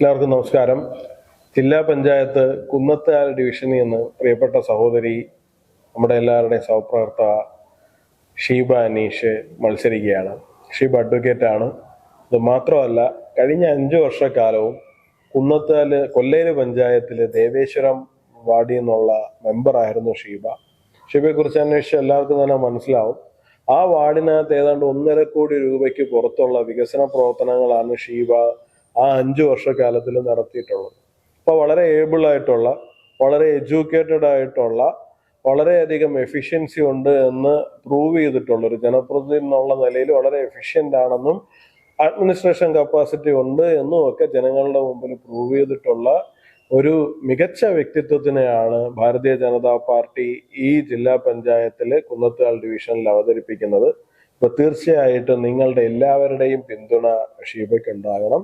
എല്ലാവർക്കും നമസ്കാരം. ജില്ലാ പഞ്ചായത്ത് കുന്നത്താൽ ഡിവിഷനിൽ നിന്ന് പ്രിയപ്പെട്ട സഹോദരി നമ്മുടെ എല്ലാവരുടെയും സഹപ്രവർത്തക ഷീബ അനീഷ് മത്സരിക്കുകയാണ്. ഷീബ അഡ്വക്കേറ്റ് ആണ്. ഇത് മാത്രമല്ല കഴിഞ്ഞ അഞ്ചു വർഷക്കാലവും കുന്നത്താൽ കൊല്ലേര് പഞ്ചായത്തിലെ ദേവേശ്വരം വാർഡിൽ നിന്നുള്ള മെമ്പറായിരുന്നു ഷീബ. ഷീബയെ കുറിച്ച് അന്വേഷിച്ച് എല്ലാവർക്കും തന്നെ മനസ്സിലാവും. ആ വാർഡിനകത്ത് ഏതാണ്ട് ഒന്നര കോടി രൂപയ്ക്ക് പുറത്തുള്ള വികസന പ്രവർത്തനങ്ങളാണ് ഷീബ ആ അഞ്ചു വർഷക്കാലത്തിൽ നടത്തിയിട്ടുള്ളത്. അപ്പോൾ വളരെ ഏബിൾ ആയിട്ടുള്ള വളരെ എഡ്യൂക്കേറ്റഡ് ആയിട്ടുള്ള വളരെയധികം എഫിഷ്യൻസി ഉണ്ട് എന്ന് പ്രൂവ് ചെയ്തിട്ടുള്ള ഒരു ജനപ്രതിനിധി എന്നുള്ള നിലയിൽ വളരെ എഫിഷ്യന്റ് ആണെന്നും അഡ്മിനിസ്ട്രേഷൻ കപ്പാസിറ്റി ഉണ്ട് എന്നും ഒക്കെ ജനങ്ങളുടെ മുമ്പിൽ പ്രൂവ് ചെയ്തിട്ടുള്ള ഒരു മികച്ച വ്യക്തിത്വത്തിനെയാണ് ഭാരതീയ ജനതാ പാർട്ടി ഈ ജില്ലാ പഞ്ചായത്തിലെ കുന്നത്താൽ ഡിവിഷനിൽ അവതരിപ്പിക്കുന്നത്. അപ്പൊ തീർച്ചയായിട്ടും നിങ്ങളുടെ എല്ലാവരുടെയും പിന്തുണ ഷീബയ്ക്ക് ഉണ്ടാകണം.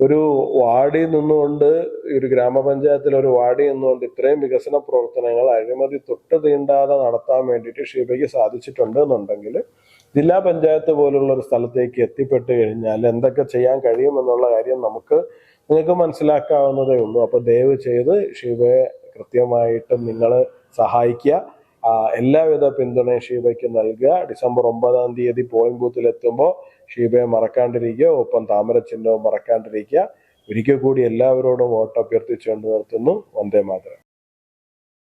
ഒരു വാർഡിൽ നിന്നുകൊണ്ട് ഒരു ഗ്രാമപഞ്ചായത്തിൽ ഒരു വാർഡിൽ നിന്നുകൊണ്ട് ഇത്രയും വികസന പ്രവർത്തനങ്ങൾ അഴിമതി തൊട്ട് തീണ്ടാതെ നടത്താൻ വേണ്ടിയിട്ട് ഷീബയ്ക്ക് സാധിച്ചിട്ടുണ്ട് എന്നുണ്ടെങ്കിൽ ജില്ലാ പഞ്ചായത്ത് പോലുള്ള ഒരു സ്ഥലത്തേക്ക് എത്തിപ്പെട്ട് കഴിഞ്ഞാൽ എന്തൊക്കെ ചെയ്യാൻ കഴിയുമെന്നുള്ള കാര്യം നമുക്ക് നിങ്ങൾക്ക് മനസ്സിലാക്കാവുന്നതേ ഉള്ളൂ. അപ്പോൾ ദയവ് ചെയ്ത് ഷീബയെ കൃത്യമായിട്ടും നിങ്ങൾ സഹായിക്കുക. എല്ലാവിധ പിന്തുണയും ഷീബയ്ക്ക് നൽകുക. ഡിസംബർ ഒമ്പതാം തീയതി പോളിംഗ് ബൂത്തിൽ എത്തുമ്പോൾ ഷീബയെ മറക്കാണ്ടിരിക്കുക ഒപ്പം താമര ചിഹ്നവും മറക്കാണ്ടിരിക്കുക. ഒരിക്കൽ കൂടി എല്ലാവരോടും വോട്ട് അഭ്യർത്ഥിച്ചുകൊണ്ട് നിർത്തുന്നു. വന്ദേ മാതരം.